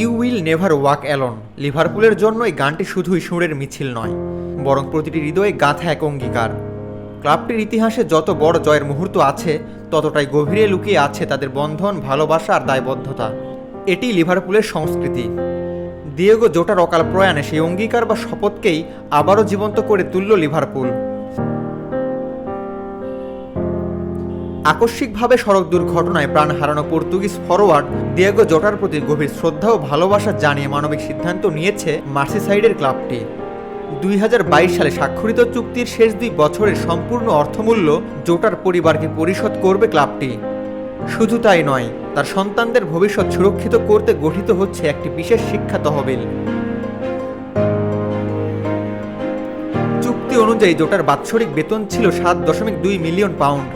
You will never walk alone লিভারপুলের জন্য এই গানটি শুধুই সুরের মিছিল নয়, বরং প্রতিটি হৃদয়ে গাঁথা এক অঙ্গীকার। ক্লাবটির ইতিহাসে যত বড় জয়ের মুহূর্ত আছে, ততটাই গভীরে লুকিয়ে আছে তাদের বন্ধন, ভালোবাসা আর দায়বদ্ধতা। এটি লিভারপুলের সংস্কৃতি। দিয়েগো জোটার অকাল প্রয়াণে সেই অঙ্গীকার বা শপথকেই আবারও জীবন্ত করে তুলল লিভারপুল। আকস্মিকভাবে সড়ক দুর্ঘটনায় প্রাণ হারানো পর্তুগিজ ফরোয়ার্ড দিয়েগো জোটার প্রতি গভীর শ্রদ্ধা ও ভালোবাসা জানিয়ে মানবিক সিদ্ধান্ত নিয়েছে মার্সিসাইডের ক্লাবটি। দুই হাজার বাইশ সালে স্বাক্ষরিত চুক্তির শেষ দুই বছরের সম্পূর্ণ অর্থমূল্য জোটার পরিবারকে পরিশোধ করবে ক্লাবটি। শুধু তাই নয়, তার সন্তানদের ভবিষ্যৎ সুরক্ষিত করতে গঠিত হচ্ছে একটি বিশেষ শিক্ষা তহবিল। চুক্তি অনুযায়ী জোটার বাৎসরিক বেতন ছিল সাত দশমিক দুই মিলিয়ন পাউন্ড।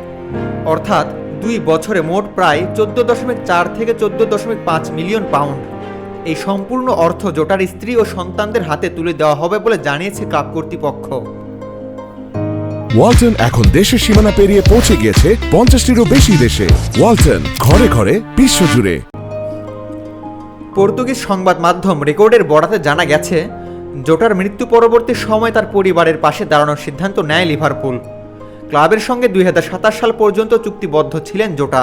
অর্থাৎ দুই বছরে মোট প্রায় চোদ্দ দশমিক চার থেকে চোদ্দ দশমিক পাঁচ মিলিয়ন পাউন্ড। এই সম্পূর্ণ অর্থ জোটার স্ত্রী ও সন্তানদের হাতে তুলে দেওয়া হবে বলে জানিয়েছে ক্লাব কর্তৃপক্ষ। ওয়ালটন এখন দেশের সীমানা পেরিয়ে পৌঁছে গিয়েছে পঞ্চাশটিরও বেশি দেশে। ওয়ালটন ঘরে ঘরে বিশ্বজুড়ে। পর্তুগিজ সংবাদ মাধ্যম রেকর্ডের বরাতে জানা গেছে জোটার মৃত্যু পরবর্তী সময় তার পরিবারের পাশে দাঁড়ানোর সিদ্ধান্ত নেয় লিভারপুল। ক্লাবের সঙ্গে দুই হাজার সাতাশ সাল পর্যন্ত চুক্তিবদ্ধ ছিলেন জোটা।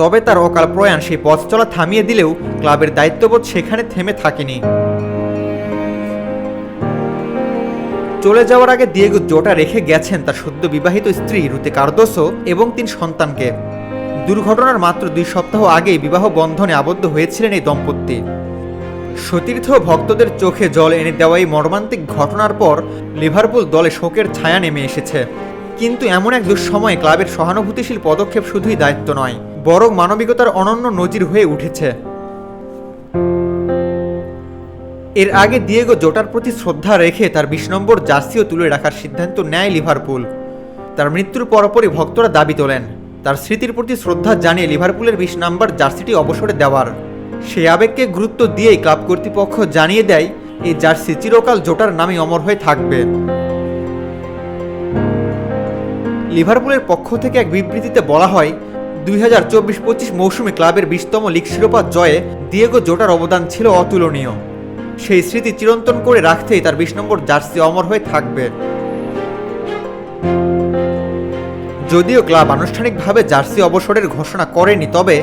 তবে তার অকাল প্রয়াণ সেই পথ চলা থামিয়ে দিলেও ক্লাবের দায়িত্ববোধ সেখানে থেমে থাকেনি। চলে যাওয়ার আগে দিয়েগো জোটা রেখে গেছেন তার সদ্য বিবাহিত স্ত্রী রুতে কার্দোসো এবং তিন সন্তানকে। দুর্ঘটনার মাত্র দুই সপ্তাহ আগেই বিবাহ বন্ধনে আবদ্ধ হয়েছিলেন এই দম্পতি। সতীর্থ ভক্তদের চোখে জল এনে দেওয়া এই মর্মান্তিক ঘটনার পর লিভারপুল দলে শোকের ছায়া নেমে এসেছে। কিন্তু এমন এক দুঃসময়ে ক্লাবের সহানুভূতিশীল পদক্ষেপ শুধুই দায়িত্ব নয়, বরং মানবিকতার অনন্য নজির হয়ে উঠেছে। এর আগে দিয়েগো জোটার প্রতি শ্রদ্ধা রেখে তার বিশ নম্বর জার্সিও তুলে রাখার সিদ্ধান্ত নেয় লিভারপুল। তার মৃত্যুর পরপরই ভক্তরা দাবি তোলেন, তার স্মৃতির প্রতি শ্রদ্ধা জানিয়ে লিভারপুলের বিশ নম্বর জার্সিটি অবসরে দেওয়ার। সেই আবেগকে গুরুত্ব দিয়েই ক্লাব কর্তৃপক্ষ জানিয়ে দেয়, এই জার্সি চিরকাল জোটার নামে অমর হয়ে থাকবে। লিভারপুলের পক্ষ থেকে এক বিবৃতিতে বলা হয়, দুই হাজার চব্বিশ পঁচিশ মৌসুমে ক্লাবের বিশতম লিগ শিরোপা জয়ে দিয়েগো জোটার অবদান ছিল অতুলনীয়। সেই স্মৃতি চিরন্তন করে রাখতেই তার বিশ নম্বর জার্সি অমর হয়ে থাকবে। যদিও ক্লাব আনুষ্ঠানিকভাবে জার্সি অবসরের ঘোষণা করেনি, তবে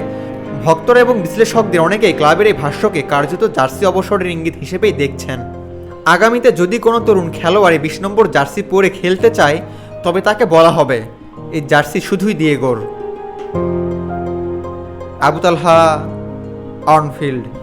ভক্তরা এবং বিশ্লেষকদের অনেকেই ক্লাবের এই ভাষ্যকে কার্যত জার্সি অবসরের ইঙ্গিত হিসেবেই দেখছেন। আগামীতে যদি কোনো তরুণ খেলোয়াড় বিশ নম্বর জার্সি পরে খেলতে চায় তবে তাকে বলা হবে এই জার্সি শুধুই দিয়ে গোর। আবুতালহা অনফিল্ড